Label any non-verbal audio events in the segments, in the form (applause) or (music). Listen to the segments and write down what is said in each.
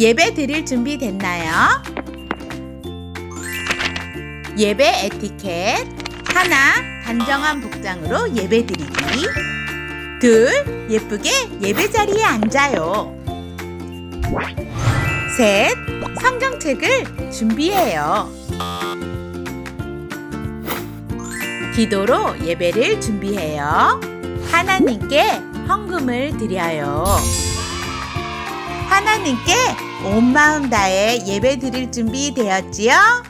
예배 드릴 준비 됐나요? 예배 에티켓. 하나, 단정한 복장으로 예배 드리기. 둘, 예쁘게 예배 자리에 앉아요. 셋, 성경책을 준비해요. 기도로 예배를 준비해요. 하나님께 헌금을 드려요. 하나님께 온 마음 다해 예배 드릴 준비 되었지요?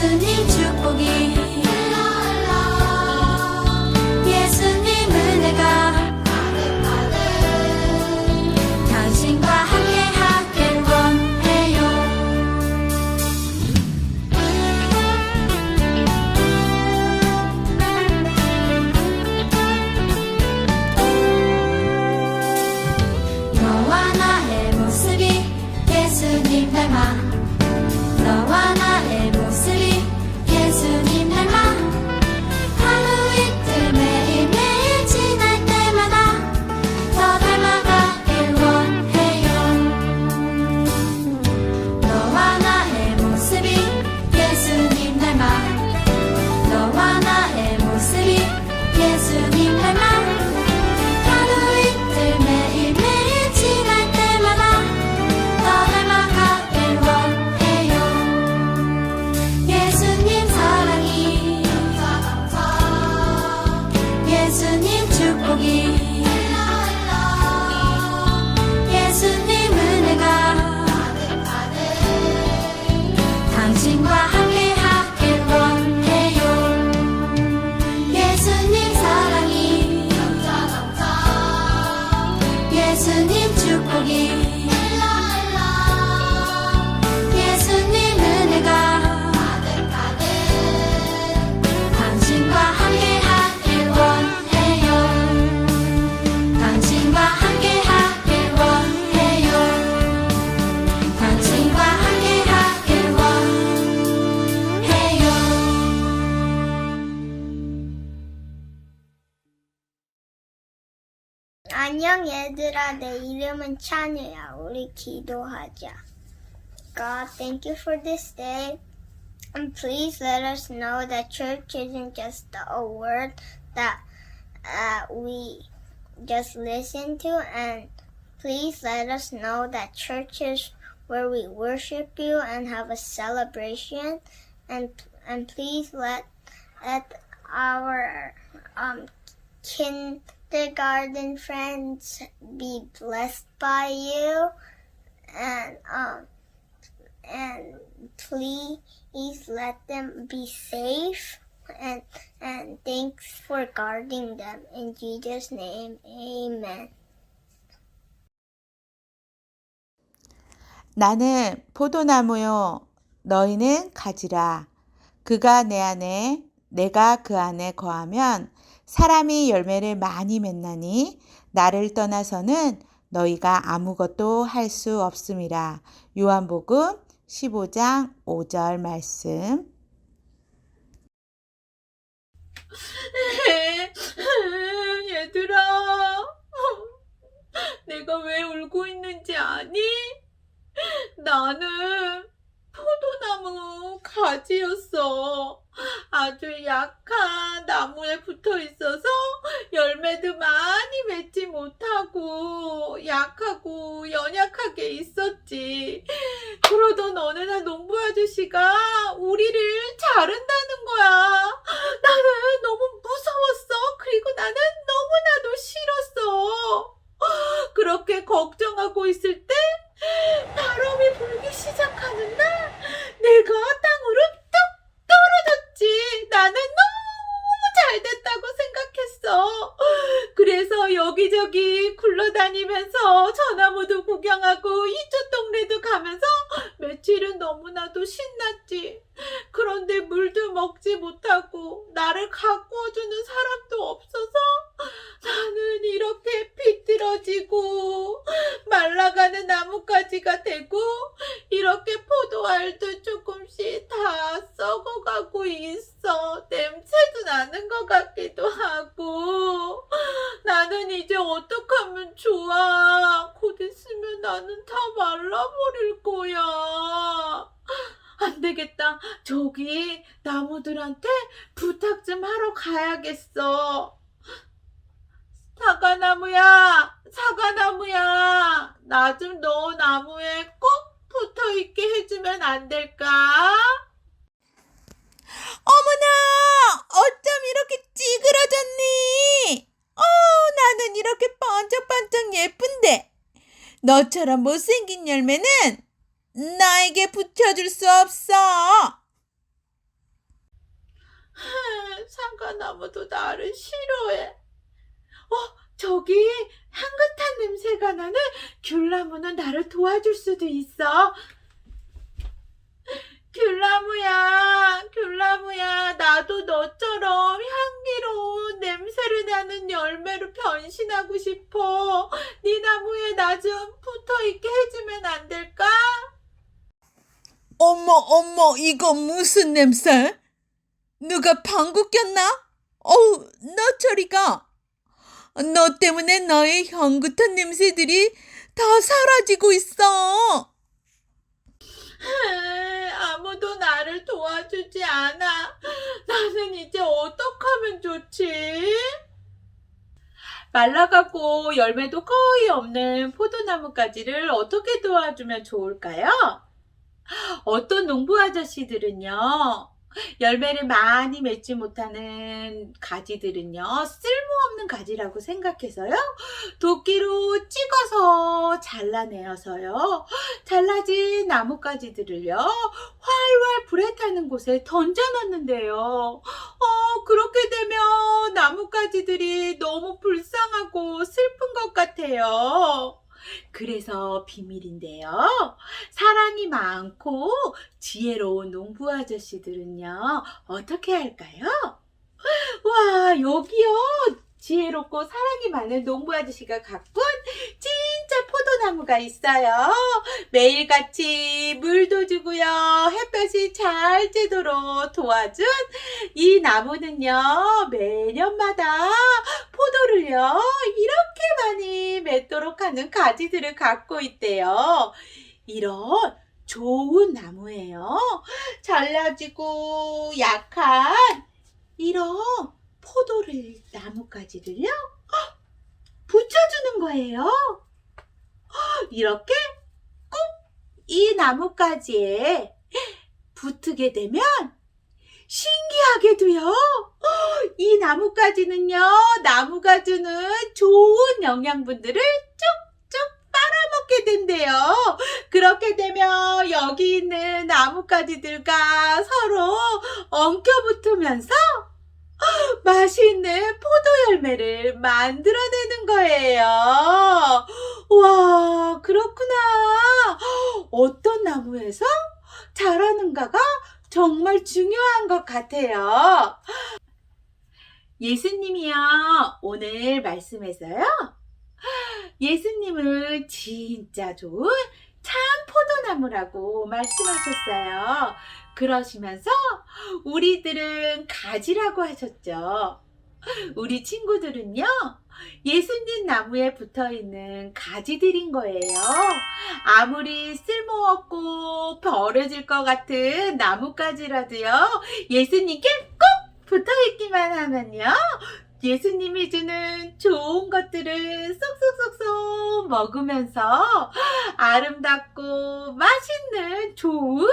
listening to 얘들아, 내 이름은 찬이야. 우리 기도하자. God, thank you for this day. And please let us know that church isn't just a word that uh, we just listen to. And please let us know that church is where we worship you and have a celebration. And, and please let, let our um, kin kindergarten friends be blessed by you. And um, and please let them be safe and and thanks for guarding them in Jesus name amen 나는 포도나무요. 너희는 가지라. 그가 내 안에, 내가 그 안에 거하면 사람이 열매를 많이 맺나니 나를 떠나서는 너희가 아무것도 할 수 없음이라. 요한복음 15장 5절 말씀. (laughs) 얘들아, 내가 왜 울고 있는지 아니? 나는 포도나무 가지였어. 아주 약한 나무에 붙어 있어서 열매도 많이 맺지 못하고 약하고 연약하게 있었지. 그러던 어느 날 농부 아저씨가 우리를 자른다는 거야. 나는 너무 무서웠어. 그리고 나는 너무나도 싫었어. 그렇게 걱정하고 있을 때 바람이 불기 시작하는 날 내가 땅으로 뚝 떨어졌지. 나는 너무 잘 됐다고 생각했어. 그래서 여기저기 굴러다니면서 전화무도 구경하고 이쪽 동네도 가면서 며칠은 너무나도 신났지. 그런데 물도 먹지 못하고 나를 가꾸어주는 사람도 없어서 나는 이렇게 비뚤어지고 말라가는 나뭇가지가 되고 이렇게 포도알도 조금씩 다 썩어가고 있어. 냄새도 나는 것 같기도 하고 나는 이제 어떡하면 좋아. 곧 있으면 나는 다 말라버릴 거야. 안 되겠다. 저기 나무들한테 부탁 좀 하러 가야겠어. 사과나무야, 사과나무야, 나 좀 너 나무에 꼭 붙어 있게 해주면 안 될까? 어머나! 어쩜 이렇게 찌그러졌니? 어, 나는 이렇게 반짝반짝 예쁜데. 너처럼 못생긴 열매는 나에게 붙여줄 수 없어. 사과나무도 나를 싫어해. 어, 저기 향긋한 냄새가 나는 귤나무는 나를 도와줄 수도 있어. 귤나무야, 귤나무야, 나도 너처럼 향기로운 냄새를 나는 열매로 변신하고 싶어. 네 나무에 나 좀 붙어 있게 해주면 안 될까? 어머, 어머, 이거 무슨 냄새? 누가 방구 꼈나? 어우, 너 저리 가. 너 때문에 너의 향긋한 냄새들이 다 사라지고 있어. 아무도 나를 도와주지 않아. 나는 이제 어떡하면 좋지? 말라가고 열매도 거의 없는 포도나무가지를 어떻게 도와주면 좋을까요? 어떤 농부 아저씨들은요, 열매를 많이 맺지 못하는 가지들은요, 쓸모없는 가지라고 생각해서요, 도끼로 찍어서 잘라내어서요, 잘라진 나뭇가지들을요, 활활 불에 타는 곳에 던져놨는데요. 어, 그렇게 되면 나뭇가지들이 너무 불쌍하고 슬픈 것 같아요. 그래서 비밀인데요. 사랑이 많고 지혜로운 농부 아저씨들은요, 어떻게 할까요? 와, 여기요. 지혜롭고 사랑이 많은 농부 아저씨가 가꾼 진짜 포도나무가 있어요. 매일같이 물도 주고요. 햇볕이 잘 쬐도록 도와준 이 나무는요. 매년마다 포도를요. 이렇게 많이 맺도록 하는 가지들을 갖고 있대요. 이런 좋은 나무예요. 잘라지고 약한 이런 포도를 나뭇가지를요 헉! 붙여주는 거예요. 이렇게 꼭 이 나뭇가지에 붙게 되면 신기하게도요. (gasps) 이 나뭇가지는요. 나무가 주는 좋은 영양분들을 쭉쭉 빨아먹게 된대요. 그렇게 되면 여기 있는 나뭇가지들과 서로 엉켜붙으면서 (gasps) 맛있는 포도 열매를 만들어내는 거예요. 와, 그렇구나. (gasps) 어떤 나무에서 자라는가가 정말 중요한 것 같아요. 예수님이요, 오늘 말씀에서요. 예수님은 진짜 좋은 참 포도나무라고 말씀하셨어요. 그러시면서 우리들은 가지라고 하셨죠. 우리 친구들은요, 예수님 나무에 붙어 있는 가지들인 거예요. 아무리 쓸모없고 버려질 것 같은 나뭇가지라도요, 예수님께 꼭 붙어 있기만 하면요, 예수님이 주는 좋은 것들을 쏙쏙쏙쏙 먹으면서 아름답고 맛있는 좋은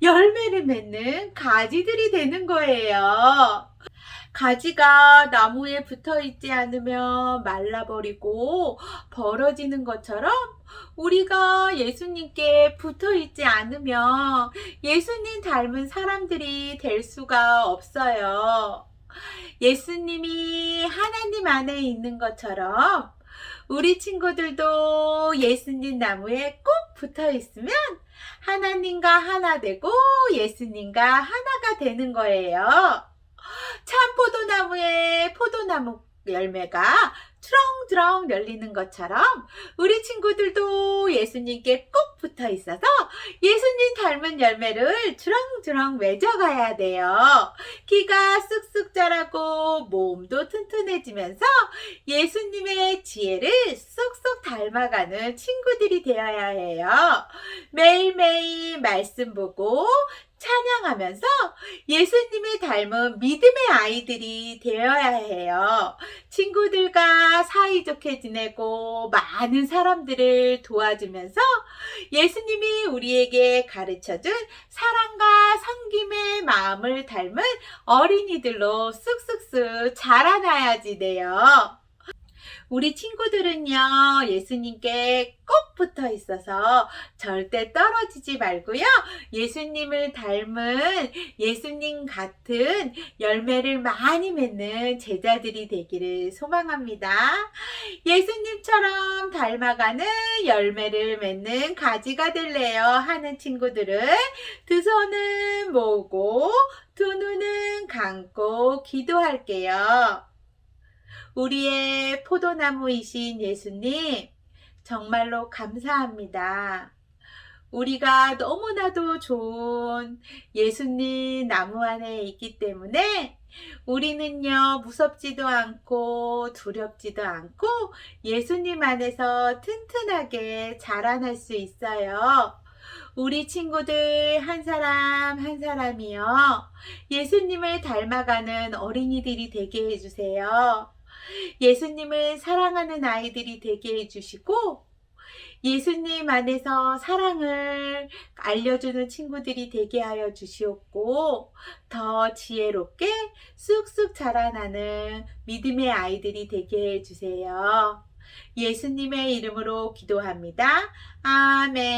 열매를 맺는 가지들이 되는 거예요. 가지가 나무에 붙어 있지 않으면 말라버리고 벌어지는 것처럼 우리가 예수님께 붙어 있지 않으면 예수님 닮은 사람들이 될 수가 없어요. 예수님이 하나님 안에 있는 것처럼 우리 친구들도 예수님 나무에 꼭 붙어 있으면 하나님과 하나 되고 예수님과 하나가 되는 거예요. 참 포도나무에 포도나무 열매가 주렁주렁 열리는 것처럼 우리 친구들도 예수님께 꼭 붙어 있어서 예수님 닮은 열매를 주렁주렁 맺어가야 돼요. 키가 쑥쑥 자라고 몸도 튼튼해지면서 예수님의 지혜를 쏙쏙 닮아가는 친구들이 되어야 해요. 매일매일 말씀 보고 찬양하면서 예수님을 닮은 믿음의 아이들이 되어야 해요. 친구들과 사이좋게 지내고 많은 사람들을 도와주면서 예수님이 우리에게 가르쳐준 사랑과 섬김의 마음을 닮은 어린이들로 쑥쑥쑥 자라나야지 돼요. 우리 친구들은요, 예수님께 꼭 붙어 있어서 절대 떨어지지 말고요, 예수님을 닮은 예수님 같은 열매를 많이 맺는 제자들이 되기를 소망합니다. 예수님처럼 닮아가는 열매를 맺는 가지가 될래요 하는 친구들은 두 손은 모으고 두 눈은 감고 기도할게요. 우리의 포도나무이신 예수님, 정말로 감사합니다. 우리가 너무나도 좋은 예수님 나무 안에 있기 때문에 우리는요, 무섭지도 않고 두렵지도 않고 예수님 안에서 튼튼하게 자라날 수 있어요. 우리 친구들 한 사람 한 사람이요. 예수님을 닮아가는 어린이들이 되게 해주세요. 예수님을 사랑하는 아이들이 되게 해주시고 예수님 안에서 사랑을 알려주는 친구들이 되게 하여 주시옵고 더 지혜롭게 쑥쑥 자라나는 믿음의 아이들이 되게 해주세요. 예수님의 이름으로 기도합니다. 아멘.